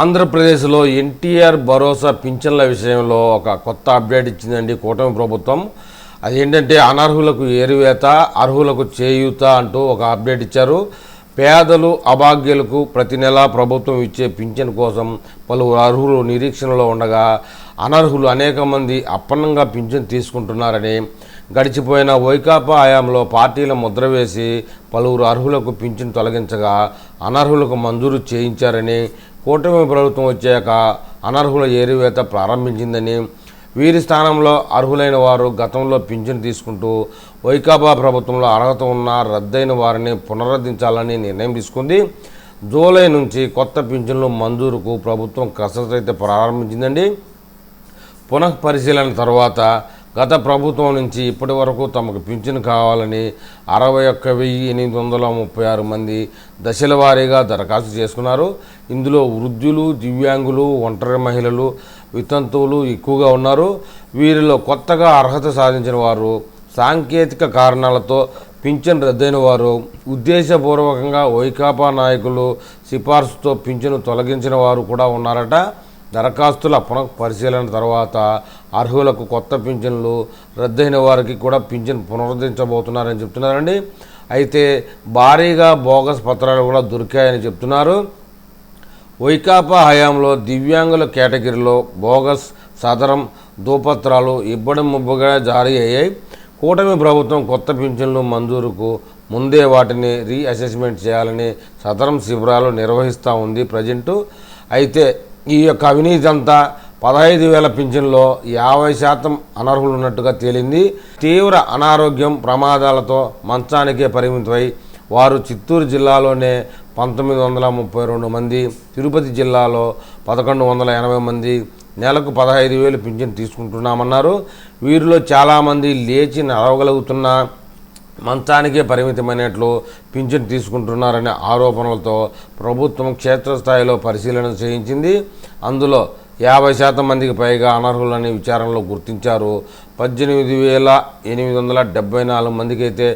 ఆంధ్రప్రదేశ్లో ఎన్టీఆర్ భరోసా పింఛన్ల విషయంలో ఒక కొత్త అప్డేట్ ఇచ్చిందండి కూటమి ప్రభుత్వం. అదేంటంటే అనర్హులకు ఏరివేత అర్హులకు చేయూత అంటూ ఒక అప్డేట్ ఇచ్చారు. పేదలు అభాగ్యులకు ప్రతి నెలా ప్రభుత్వం ఇచ్చే పింఛన్ కోసం పలువురు అర్హులు నిరీక్షణలో ఉండగా అనర్హులు అనేక మంది అప్పన్నంగా పింఛన్ తీసుకుంటున్నారని గడిచిపోయిన వైకాపా హయాంలో పార్టీల ముద్ర వేసి పలువురు అర్హులకు పింఛను తొలగించగా అనర్హులకు మంజూరు చేయించారని కూటమి ప్రభుత్వం వచ్చాక అనర్హుల ఏరివేత ప్రారంభించిందని. వీరి స్థానంలో అర్హులైన వారు గతంలో పింఛను తీసుకుంటూ వైకాపా ప్రభుత్వంలో అర్హత ఉన్న రద్దయిన వారిని పునరుద్ధరించాలని నిర్ణయం తీసుకుంది. జూలై నుంచి కొత్త పింఛన్లు మంజూరుకు ప్రభుత్వం కసరత్తు అయితే ప్రారంభించిందండి. పునః పరిశీలన తర్వాత గత ప్రభుత్వం నుంచి ఇప్పటి వరకు తమకు పింఛను కావాలని అరవై ఒక్క వెయ్యి ఎనిమిది వందల ముప్పై ఆరు మంది దశల వారీగా దరఖాస్తు చేసుకున్నారు. ఇందులో వృద్ధులు దివ్యాంగులు ఒంటరి మహిళలు వితంతువులు ఎక్కువగా ఉన్నారు. వీరిలో కొత్తగా అర్హత సాధించిన వారు సాంకేతిక కారణాలతో పింఛన్ రద్దయిన వారు ఉద్దేశపూర్వకంగా వైకాపా నాయకులు సిఫార్సుతో పింఛను తొలగించిన వారు కూడా ఉన్నారట. దరఖాస్తుల పునః పరిశీలన తర్వాత అర్హులకు కొత్త పింఛన్లు రద్దయిన వారికి కూడా పింఛన్ పునరుద్ధరించబోతున్నారని చెప్తున్నారండి. అయితే భారీగా బోగస్ పత్రాలు కూడా దొరికాయని చెప్తున్నారు. వైకాపా హయాంలో దివ్యాంగుల కేటగిరీలో బోగస్ సదరం దూపత్రాలు ఇబ్బడి ముబ్బగా జారీ అయ్యాయి. కూటమి ప్రభుత్వం కొత్త పింఛన్లు మంజూరుకు ముందే వాటిని రీఅసెస్మెంట్ చేయాలని సదరం శిబిరాలు నిర్వహిస్తూ ఉంది ప్రజెంటు. అయితే ఈ యొక్క అవినీతి అంతా పదహైదు వేల పింఛన్లో యాభై శాతం అనర్హులు ఉన్నట్టుగా తేలింది. తీవ్ర అనారోగ్యం ప్రమాదాలతో మంచానికే పరిమితమై వారు చిత్తూరు జిల్లాలోనే పంతొమ్మిది వందల ముప్పై రెండు మంది తిరుపతి జిల్లాలో పదకొండు వందల ఎనభై మంది నెలకు పదహైదు వేలు పింఛన్ తీసుకుంటున్నామన్నారు. వీరిలో చాలామంది లేచి నడవగలుగుతున్న మంచానికే పరిమితమైనట్లు పింఛన్ తీసుకుంటున్నారనే ఆరోపణలతో ప్రభుత్వం క్షేత్రస్థాయిలో పరిశీలన చేయించింది. అందులో యాభై శాతం మందికి పైగా అనర్హులని విచారణలో గుర్తించారు. పద్దెనిమిది వేల ఎనిమిది వందల డెబ్బై నాలుగు మందికి అయితే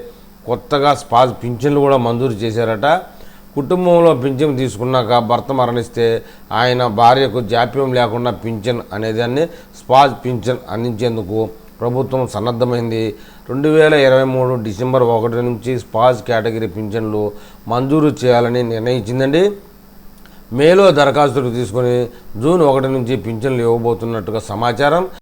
కొత్తగా స్పాజ్ పింఛన్లు కూడా మంజూరు చేశారట. కుటుంబంలో పింఛన్ తీసుకున్నాక భర్త మరణిస్తే ఆయన భార్యకు జాప్యం లేకుండా పింఛన్ అనేదాన్ని స్పాజ్ పింఛన్ అందించేందుకు ప్రభుత్వం సన్నద్ధమైంది. రెండు వేల ఇరవై మూడు డిసెంబర్ ఒకటి నుంచి స్పాజ్ కేటగిరీ పింఛన్లు మంజూరు చేయాలని నిర్ణయించిందండి. మేలో దరఖాస్తులు తీసుకొని జూన్ ఒకటి నుంచి పింఛన్లు ఇవ్వబోతున్నట్టుగా సమాచారం.